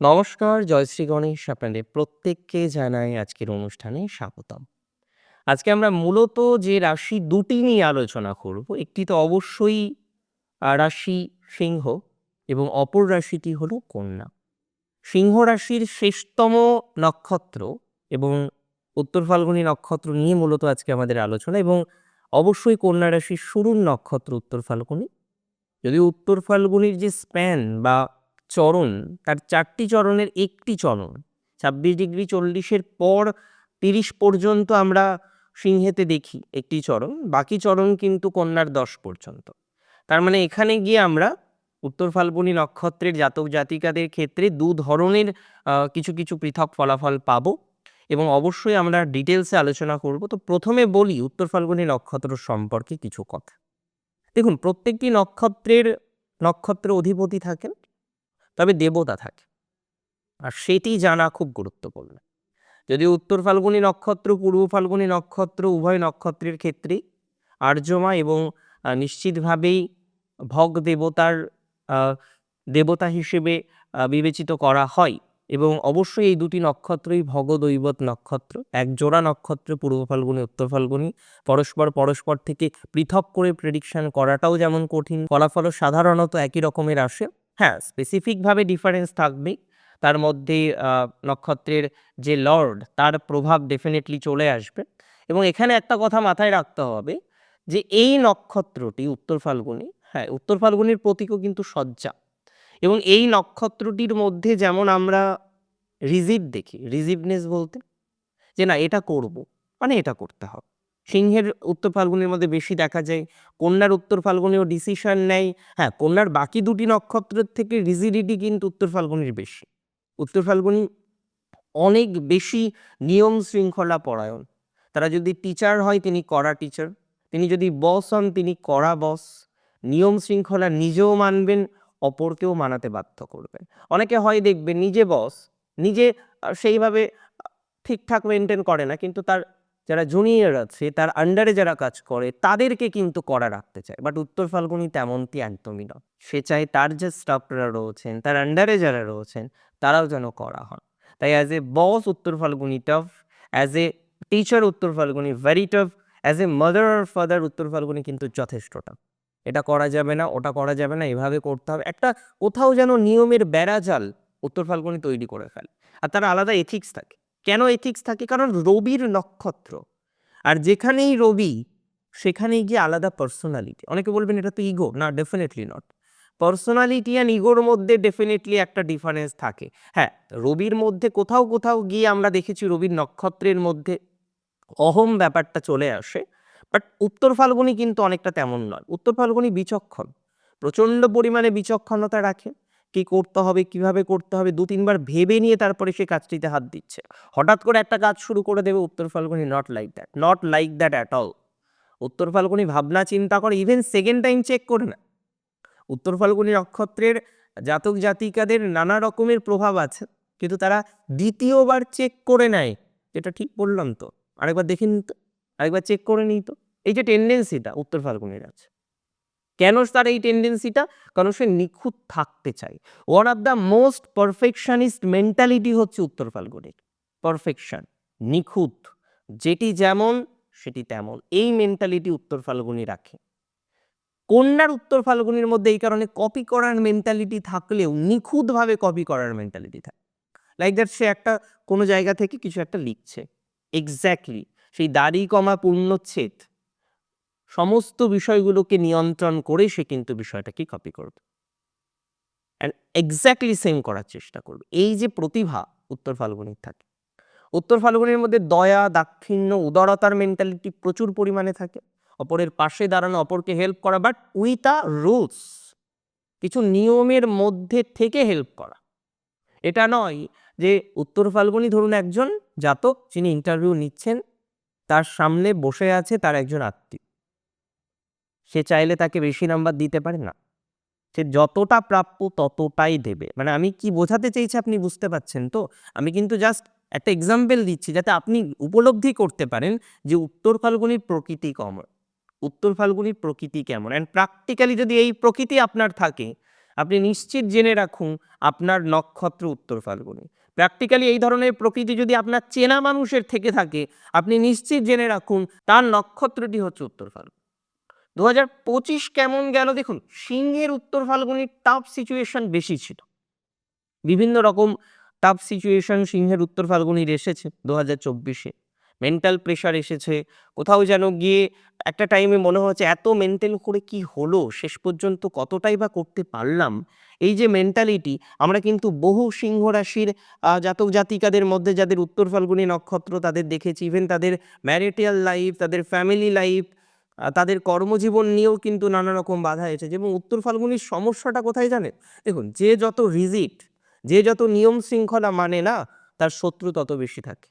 নমস্কার, জয়শ্রী গণেশ আপনাদের প্রত্যেককে জানাই আজকের অনুষ্ঠানে স্বাগতম। আজকে আমরা মূলত যে রাশি দুটি নিয়ে আলোচনা করব, একটি তো অবশ্যই রাশি সিংহ এবং অপর রাশিটি হলো কন্যা। সিংহ রাশির শেষতম নক্ষত্র এবং উত্তর ফাল্গুনী নক্ষত্র নিয়ে মূলত আজকে আমাদের আলোচনা এবং অবশ্যই কন্যা রাশির শুরুর নক্ষত্র উত্তর ফাল্গুনী। যদিও উত্তর ফাল্গুনির যে স্প্যান বা চরণ, তার চারটি চরণের একটি চরণ, ছাব্বিশ ডিগ্রি চল্লিশের পর তিরিশ পর্যন্ত আমরা সিংহেতে দেখি একটি চরণ, বাকি চরণ কিন্তু কন্যার দশ পর্যন্ত। তার মানে এখানে গিয়ে আমরা উত্তর ফাল্গুনী নক্ষত্রের জাতক জাতিকাদের ক্ষেত্রে দু ধরনের কিছু কিছু পৃথক ফলাফল পাবো এবং অবশ্যই আমরা ডিটেলসে আলোচনা করব। তো প্রথমে বলি উত্তর ফাল্গুনি নক্ষত্র সম্পর্কে কিছু কথা। দেখুন, প্রত্যেকটি নক্ষত্রের, নক্ষত্র অধিপতি থাকেন তবে দেবতা থাকে। আর সেটি জানা খুব গুরুত্বপূর্ণ। যদি উত্তর ফাল্গুনী নক্ষত্র, পূর্ব ফাল্গুনী নক্ষত্র, উভয় নক্ষত্রের ক্ষেত্রেই আর্যমা এবং নিশ্চিতভাবেই ভগ দেবতার দেবতা হিসেবে বিবেচিত করা হয় এবং অবশ্যই এই দুটি নক্ষত্রই ভগদৈবত নক্ষত্র। এক জোড়া নক্ষত্র, পূর্ব ফাল্গুনী, উত্তর ফাল্গুনী। পরস্পর পরস্পর থেকে পৃথক করে প্রেডিকশন করাটাও যেমন কঠিন, ফলাফলও সাধারণত একই রকমের আসে। হ্যাঁ স্পেসিফিকভাবে ডিফারেন্স থাকবে। তার মধ্যে নক্ষত্রের যে লর্ড তার প্রভাব ডেফিনেটলি চলে আসবে। এবং এখানে একটা কথা মাথায় রাখতে হবে যে, এই নক্ষত্রটি, উত্তর ফাল্গুনি হ্যাঁ উত্তর ফাল্গুনির প্রতীকও কিন্তু সজ্জা। এবং এই নক্ষত্রটির মধ্যে যেমন আমরা রিজিভ দেখি রিজিভনেস বলতে, যে না, এটা করব মানে এটা করতে হবে। সিংহের উত্তর ফাল্গুনির মধ্যে বেশি দেখা যায়, কন্যার উত্তর ফাল্গুনিও ডিসিশন নেয়। হ্যাঁ কন্যার বাকি দুটি নক্ষত্রের থেকে রিজিডিটি কিন্তু উত্তর ফাল্গুনির বেশি। উত্তর ফাল্গুনি অনেক বেশি নিয়ম শৃঙ্খলা পরায়ণ। তারা যদি টিচার হয়, তিনি কড়া টিচার তিনি যদি বস হন, তিনি কড়া বস নিয়ম শৃঙ্খলা নিজেও মানবেন, অপরকেও মানাতে বাধ্য করবেন। অনেকে হয়, দেখবে নিজে বস নিজে সেইভাবে ঠিকঠাক মেনটেন করে না, কিন্তু তার যারা জুনিয়র আছে, তার আন্ডারে যারা কাজ করে, তাদেরকে কিন্তু করা রাখতে চায়। বাট উত্তর ফাল্গুনি তেমনটি একদমই নয়। সে চায় তার যে স্টাফরা রয়েছেন, তার আন্ডারে যারা রয়েছেন, তারাও যেন করা হন। তাই as a boss Uttara Phalguni tough as a teacher Uttara Phalguni very tough as a mother R father উত্তর ফাল্গুনি কিন্তু যথেষ্ট টাফ এটা করা যাবে না, ওটা করা যাবে না, এভাবে করতে হবে। একটা কোথাও যেন নিয়মের বেড়াজাল উত্তর ফাল্গুনি তৈরি করে ফেলে। আর তার আলাদা এথিক্স থাকে। কেন এথিক্স থাকে? কারণ রবির নক্ষত্র। আর যেখানেই রবি, সেখানেই গিয়ে আলাদা পার্সোনালিটি অনেকে বলবেন, এটা তো ইগো না ডেফিনেটলি নট পার্সোনালিটি অ্যান্ড ইগোর মধ্যে ডেফিনেটলি একটা ডিফারেন্স থাকে। হ্যাঁ রবির মধ্যে কোথাও কোথাও গিয়ে আমরা দেখেছি রবির নক্ষত্রের মধ্যে অহম ব্যাপারটা চলে আসে। বাট উত্তর ফাল্গুনি কিন্তু অনেকটা তেমন নয়। উত্তর ফাল্গুনি বিচক্ষণ। প্রচণ্ড পরিমাণে বিচক্ষণতা রাখে। কি করতে হবে, কীভাবে করতে হবে, দু তিনবার ভেবে নিয়ে তারপরে সে কাজটিতে হাত দিচ্ছে। হঠাৎ করে একটা কাজ শুরু করে দেবে Uttara Phalguni not like that not like that at all Uttara Phalguni ভাবনা, চিন্তা করে ইভেন সেকেন্ড টাইম চেক করে না। উত্তর ফাল্গুনি নক্ষত্রের জাতক জাতিকাদের নানা রকমের প্রভাব আছে, কিন্তু তারা দ্বিতীয়বার চেক করে নেয়, যেটা ঠিক বললাম তো। আরেকবার দেখে নিত আরেকবার চেক করে নিই তো। এই যে টেন্ডেন্সিটা উত্তর ফাল্গুনির আছে। কেন তার এই টেন্ডেন্সিটা কারণ সে নিখুঁত থাকতে চায়। One of the most perfectionist mentality হচ্ছে উত্তর ফাল্গুনির পারফেকশন নিখুঁত। যেটি যেমন, সেটি তেমন। এই মেন্টালিটি উত্তর ফাল্গুনি রাখে। কন্যার উত্তর ফাল্গুনির মধ্যে এই কারণে কপি করার মেন্টালিটি থাকলেও নিখুঁতভাবে কপি করার মেন্টালিটি থাকে। লাইক দ্যাট সে একটা, কোনো জায়গা থেকে কিছু একটা লিখছে। এক্স্যাক্টলি সেই দাড়ি কমা পূর্ণচ্ছেদ। সমস্ত বিষয়গুলোকে নিয়ন্ত্রণ করে সে কিন্তু বিষয়টাকে কপি করবে। অ্যান্ড এক্স্যাক্টলি সেম করার চেষ্টা করবে। এই যে প্রতিভা উত্তর ফাল্গুনির থাকে, উত্তর ফাল্গুনির মধ্যে দয়া, দাক্ষিণ্য, উদারতার মেন্টালিটি প্রচুর পরিমাণে থাকে। অপরের পাশে দাঁড়ানো, অপরকে হেল্প করা বাট উইথ আ রুলস কিছু নিয়মের মধ্যে থেকে হেল্প করা। এটা নয় যে উত্তর ফাল্গুনি ধরুন একজন জাতক, যিনি ইন্টারভিউ নিচ্ছেন, তার সামনে বসে আছে তার একজন আত্মীয়। সে চাইলে তাকে বেশি নাম্বার দিতে পারে না। সে যতটা প্রাপ্য ততটাই দেবে। মানে আমি কি বোঝাতে চেয়েছি আপনি বুঝতে পারছেন তো? আমি কিন্তু জাস্ট একটা এক্সাম্পল দিচ্ছি যাতে আপনি উপলব্ধি করতে পারেন যে উত্তর ফাল্গুনির প্রকৃতি কেমন উত্তর ফাল্গুনির প্রকৃতি কেমন? অ্যান্ড প্র্যাকটিক্যালি যদি এই প্রকৃতি আপনার থাকে, আপনি নিশ্চিত জেনে রাখুন আপনার নক্ষত্র উত্তর ফাল্গুনি। প্র্যাকটিক্যালি এই ধরনের প্রকৃতি যদি আপনার চেনা মানুষের থেকে থাকে, আপনি নিশ্চিত জেনে রাখুন তার নক্ষত্রটি হচ্ছে উত্তর ফাল্গুনি। দু হাজার পঁচিশ কেমন গেল? দেখুন, সিংহের উত্তর ফাল্গুনির টাফ সিচুয়েশন বেশি ছিল। বিভিন্ন রকম টাফ সিচুয়েশন সিংহের উত্তর ফাল্গুনির এসেছে দু হাজার চব্বিশে। মেন্টাল প্রেশার এসেছে। কোথাও যেন গিয়ে একটা টাইমে মনে হচ্ছে এত মেন্টাল করে কি হলো? শেষ পর্যন্ত কতটাই বা করতে পারলাম? এই যে মেন্টালিটি আমরা কিন্তু বহু সিংহ রাশির জাতক জাতিকাদের মধ্যে যাদের উত্তর ফাল্গুনি নক্ষত্র তাদের দেখেছি। ইভেন তাদের ম্যারিটিয়াল লাইফ তাদের ফ্যামিলি লাইফ তাদের কর্মজীবন নিয়েও কিন্তু নানা রকম বাধা এসেছে এবং উত্তর ফাল্গুনির সমস্যাটা কোথায় জানেন? দেখুন, যে যত রিজিট, যে যত নিয়ম শৃঙ্খলা মানে না, তার শত্রু তত বেশি থাকে।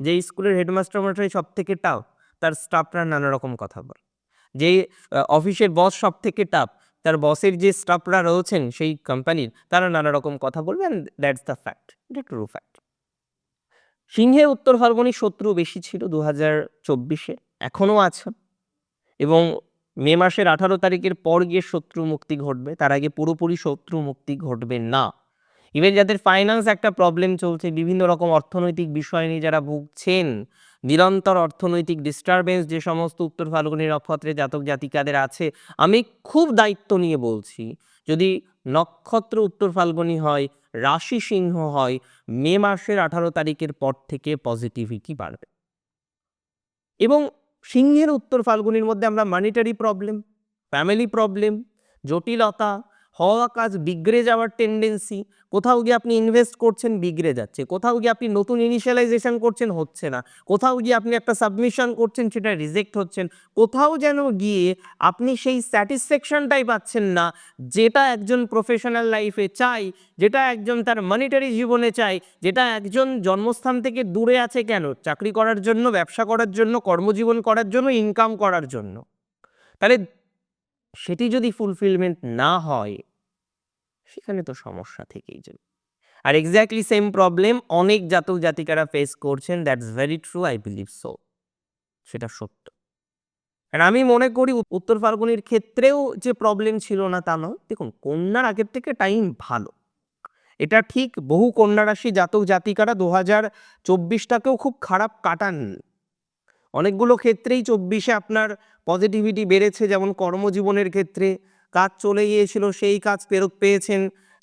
যে স্কুলের হেডমাস্টার মশাই সব থেকে টাফ তার স্টাফরা নানা রকম কথা বলে। যে অফিসের বস সব থেকে টাফ তার বসের যে স্টাফরা রয়েছেন সেই কোম্পানির তারা নানা রকম কথা বলবে অ্যান্ড দ্যাটস দ্য ফ্যাক্ট এটা ট্রু ফ্যাক্ট সিংহে উত্তর ফাল্গুনি শত্রু বেশি ছিল দু হাজার চব্বিশে, এখনও আছে। এবং মে মাসের আঠারো তারিখের পর গিয়ে শত্রু মুক্তি ঘটবে, তার আগে পুরোপুরি শত্রু মুক্তি ঘটবে না। ইভেন যাদের ফাইন্যান্স একটা প্রবলেম চলছে, বিভিন্ন রকম অর্থনৈতিক বিষয় নিয়ে যারা ভুগছেন, নিরন্তর অর্থনৈতিক ডিস্টারবেন্স যে সমস্ত উত্তর ফাল্গুনি নক্ষত্রের জাতক জাতিকাদের আছে, আমি খুব দায়িত্ব নিয়ে বলছি, যদি নক্ষত্র উত্তর ফাল্গুনি হয়, রাশি সিংহ হয়, মে মাসের আঠারো তারিখের পর থেকে পজিটিভিটি বাড়বে। এবং সিংহের উত্তর ফাল্গুনির মধ্যে আমরা মানিটারি প্রবলেম ফ্যামিলি প্রবলেম জটিলতা হওয়া কাজ বিগড়ে যাওয়ার টেন্ডেন্সি কোথাও গিয়ে আপনি ইনভেস্ট করছেন, বিগড়ে যাচ্ছে। কোথাও গিয়ে আপনি নতুন ইনিশিয়ালাইজেশন করছেন, হচ্ছে না। কোথাও গিয়ে আপনি একটা সাবমিশন করছেন, সেটা রিজেক্ট হচ্ছেন। কোথাও যেন গিয়ে আপনি সেই স্যাটিসফ্যাকশনটাই পাচ্ছেন না, যেটা একজন প্রফেশনাল লাইফে চাই, যেটা একজন তার মনিটারি জীবনে চাই, যেটা একজন জন্মস্থান থেকে দূরে আছে কেন? চাকরি করার জন্য, ব্যবসা করার জন্য, কর্মজীবন করার জন্য ইনকাম করার জন্য। তাহলে সেটি যদি ফুলফিলমেন্ট না হয়, সেখানে তো সমস্যা থেকেই যাবে। আর এক্স্যাক্টলি সেম প্রবলেম অনেক জাতক জাতিকারা ফেস করছেন that's very true I believe so সেটা সত্য। আর আমি মনে করি উত্তর ফাল্গুনির ক্ষেত্রেও যে প্রবলেম ছিল না তা নয়। দেখুন, কন্যার আগের থেকে টাইম ভালো। এটা ঠিক বহু কন্যা রাশি জাতক জাতিকারা দু হাজার চব্বিশটাকেও খুব খারাপ কাটান অনেকগুলো ক্ষেত্রেই চব্বিশে আপনার পজিটিভিটি বেড়েছে, যেমন কর্মজীবনের ক্ষেত্রে। কাজ চলে গিয়েছিল, সেই কাজ ফেরত পেয়েছেন।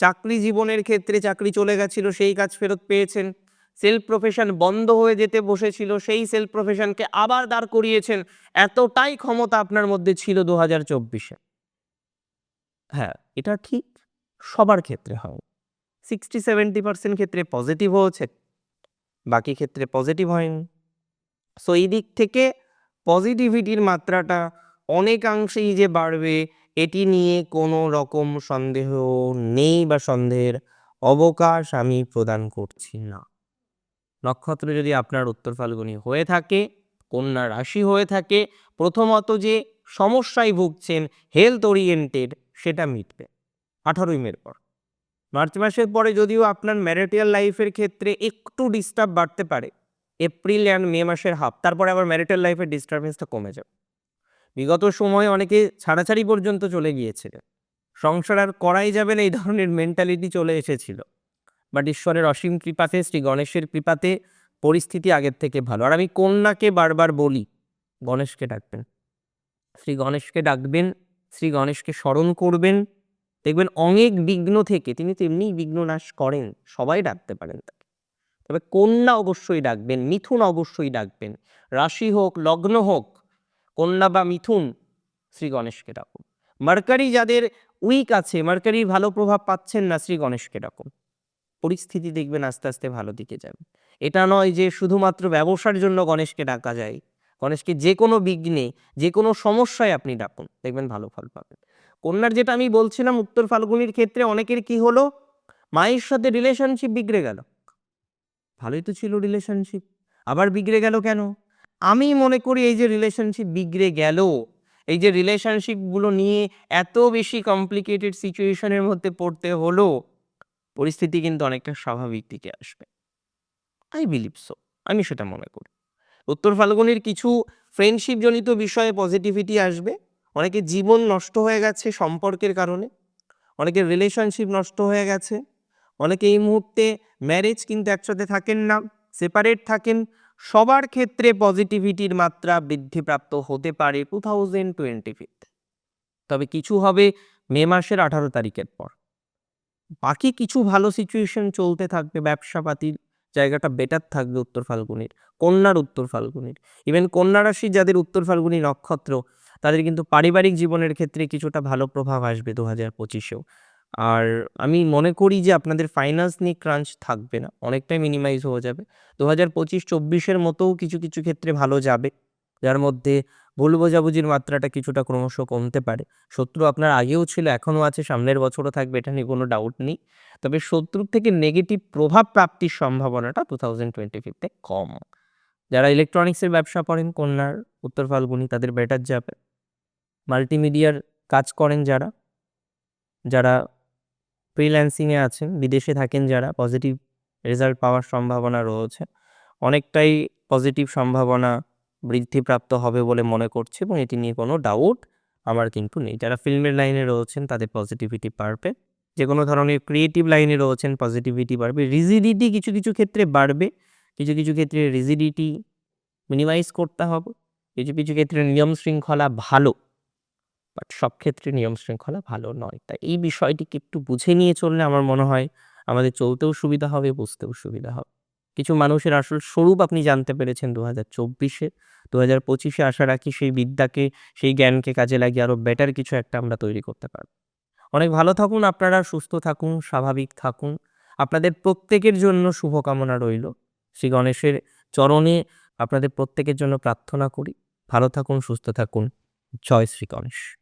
চাকরি জীবনের ক্ষেত্রে চাকরি চলে গেছিল, সেই কাজ ফেরত পেয়েছেন। সেলফ প্রফেশন বন্ধ হয়ে যেতে বসেছিল, সেই সেলফ প্রফেশনকে আবার দাঁড় করিয়েছেন। এতটাই ক্ষমতা আপনার মধ্যে ছিল দু হাজার চব্বিশে। হ্যাঁ এটা ঠিক সবার ক্ষেত্রে হয়। সিক্সটি সেভেন্টি পার্সেন্ট ক্ষেত্রে পজিটিভ হয়েছে, বাকি ক্ষেত্রে পজিটিভ হয়নি। সো এই দিক থেকে পজিটিভিটির মাত্রাটা অনেকাংশেই যে বাড়বে, এটি নিয়ে কোনো রকম সন্দেহ নেই বা সন্দেহের অবকাশ আমি প্রদান করছি না। নক্ষত্র যদি আপনার উত্তর ফাল্গুনি হয়ে থাকে, কন্যা রাশি হয়ে থাকে, প্রথমত যে সমস্যায় ভুগছেন হেলথ ওরিয়েন্টেড সেটা মিটবে। আঠারোই মের পর। মার্চ মাসের পরে যদিও আপনার ম্যারিটিয়াল লাইফের ক্ষেত্রে একটু ডিস্টার্ব বাড়তে পারে এপ্রিল অ্যান্ড মে মাসের হাফ তারপরে আবার ম্যারিটাল লাইফের ডিস্টারবেন্সটা কমে যাবে। বিগত সময়ে অনেকে ছাড়াছাড়ি পর্যন্ত চলে গিয়েছিল সংসার আর করাই যাবে না, এই ধরনের মেন্টালিটি চলে এসেছিল। বাট ঈশ্বরের অসীম কৃপাতে, শ্রী গণেশের কৃপাতে পরিস্থিতি আগের থেকে ভালো। আর আমি কন্যাকে বারবার বলি, গণেশকে ডাকবেন। শ্রী গণেশকে ডাকবেন, শ্রী গণেশকে স্মরণ করবেন। দেখবেন অনেক বিঘ্ন থেকে, তিনি তেমনিই বিঘ্ন নাশ করেন, সবাই ডাকতে পারেন তাকে। তবে কন্যা অবশ্যই ডাকবেন, মিথুন অবশ্যই ডাকবেন। রাশি হোক, লগ্ন হোক, কন্যা বা মিথুন, শ্রী গণেশকে ডাকুন। মার্কারি যাদের উইক আছে মার্কারির ভালো প্রভাব পাচ্ছেন না, শ্রী গণেশকে ডাকুন। পরিস্থিতি দেখবেন আস্তে আস্তে ভালো দিকে যাবে। এটা নয় যে শুধুমাত্র ব্যবসার জন্য গণেশকে ডাকা যায়। গণেশকে যে কোনো বিঘ্নে, যে কোনো সমস্যায় আপনি ডাকুন, দেখবেন ভালো ফল পাবেন। কন্যার যেটা আমি বলছিলাম, উত্তর ফাল্গুনির ক্ষেত্রে অনেকের কি হলো? মায়ের সাথে রিলেশনশিপ বিগড়ে গেল। ভালোই তো ছিল রিলেশনশিপ আবার বিগড়ে গেল কেন? আমি মনে করি এই যে রিলেশনশিপ বিগড়ে গেল, এই যে রিলেশনশিপগুলো নিয়ে এত বেশি কমপ্লিকেটেড সিচুয়েশনের মধ্যে পড়তে হলো, পরিস্থিতি কিন্তু অনেকটা স্বাভাবিক দিকে আসবে। আই বিলিভ সো আমি সেটা মনে করি। উত্তর ফাল্গুনির কিছু ফ্রেন্ডশিপ জনিত বিষয়ে পজিটিভিটি আসবে। অনেকে জীবন নষ্ট হয়ে গেছে সম্পর্কের কারণে, অনেকের রিলেশনশিপ নষ্ট হয়ে গেছে। অনেকে এই মুহূর্তে ম্যারেজ কিন্তু একসাথে থাকেন না সেপারেট থাকেন। সবার ক্ষেত্রে পজিটিভিটির মাত্রা বৃদ্ধিপ্রাপ্ত হতে পারে টু থাউজেন্ড টোয়েন্টি তবে কিছু হবে মে মাসের আঠারো তারিখের পর। বাকি কিছু ভালো সিচুয়েশন চলতে থাকবে, ব্যবসাপাতির জায়গাটা বেটার থাকবে উত্তর ফাল্গুনির, কন্যার উত্তর ফাল্গুনির। ইভেন কন্যা রাশি যাদের উত্তর ফাল্গুনি নক্ষত্র, তাদের কিন্তু পারিবারিক জীবনের ক্ষেত্রে কিছুটা ভালো প্রভাব আসবে দু হাজার পঁচিশেও। আর আমি মনে করি যে আপনাদের ফাইন্যান্স নিয়ে ক্রাঞ্চ থাকবে না। অনেকটাই মিনিমাইজ হয়ে যাবে। দু হাজার পঁচিশ চব্বিশের মতোও কিছু কিছু ক্ষেত্রে ভালো যাবে, যার মধ্যে ভুল বোঝাবুঝির মাত্রাটা কিছুটা ক্রমশ কমতে পারে। শত্রু আপনার আগেও ছিল, এখনও আছে, সামনের বছরও থাকবে, এটা নিয়ে কোনো ডাউট নেই। তবে শত্রুর থেকে নেগেটিভ প্রভাব প্রাপ্তির সম্ভাবনাটা টু থাউজেন্ড টোয়েন্টি ফিফতে কম। যারা ইলেকট্রনিক্সের ব্যবসা করেন, কন্যার, উত্তর ফাল্গুনি, তাদের বেটার যাবে। মাল্টিমিডিয়ার কাজ করেন যারা যারা ফ্রিল্যান্সিংয়ে আছেন, বিদেশে থাকেন যারা পজিটিভ রেজাল্ট পাওয়ার সম্ভাবনা রয়েছে। অনেকটাই পজিটিভ সম্ভাবনা বৃদ্ধিপ্রাপ্ত হবে বলে মনে করছে এবং এটি নিয়ে কোনো ডাউট আমার কিন্তু নেই। যারা ফিল্মের লাইনে রয়েছেন, তাদের পজিটিভিটি বাড়বে। যে কোনো ধরনের ক্রিয়েটিভ লাইনে রয়েছেন পজিটিভিটি বাড়বে। রিজিডিটি কিছু কিছু ক্ষেত্রে বাড়বে। কিছু কিছু ক্ষেত্রে রিজিডিটি মিনিমাইজ করতে হবে। কিছু কিছু ক্ষেত্রে নিয়ম শৃঙ্খলা ভালো। বাট সব ক্ষেত্রে নিয়ম শৃঙ্খলা ভালো নয়। তাই এই বিষয়টিকে একটু বুঝে নিয়ে চললে আমার মনে হয় আমাদের চলতেও সুবিধা হবে, বুঝতেও সুবিধা হবে। কিছু মানুষের আসল স্বরূপ আপনি জানতে পেরেছেন দু হাজার চব্বিশে। দু হাজার পঁচিশে আশা রাখি সেই বিদ্যাকে, সেই জ্ঞানকে কাজে লাগিয়ে আরও বেটার কিছু একটা আমরা তৈরি করতে পারব। অনেক ভালো থাকুন, আপনারা সুস্থ থাকুন, স্বাভাবিক থাকুন। আপনাদের প্রত্যেকের জন্য শুভকামনা রইল। শ্রী গণেশের চরণে আপনাদের প্রত্যেকের জন্য প্রার্থনা করি। ভালো থাকুন, সুস্থ থাকুন। Joyce Rigonish.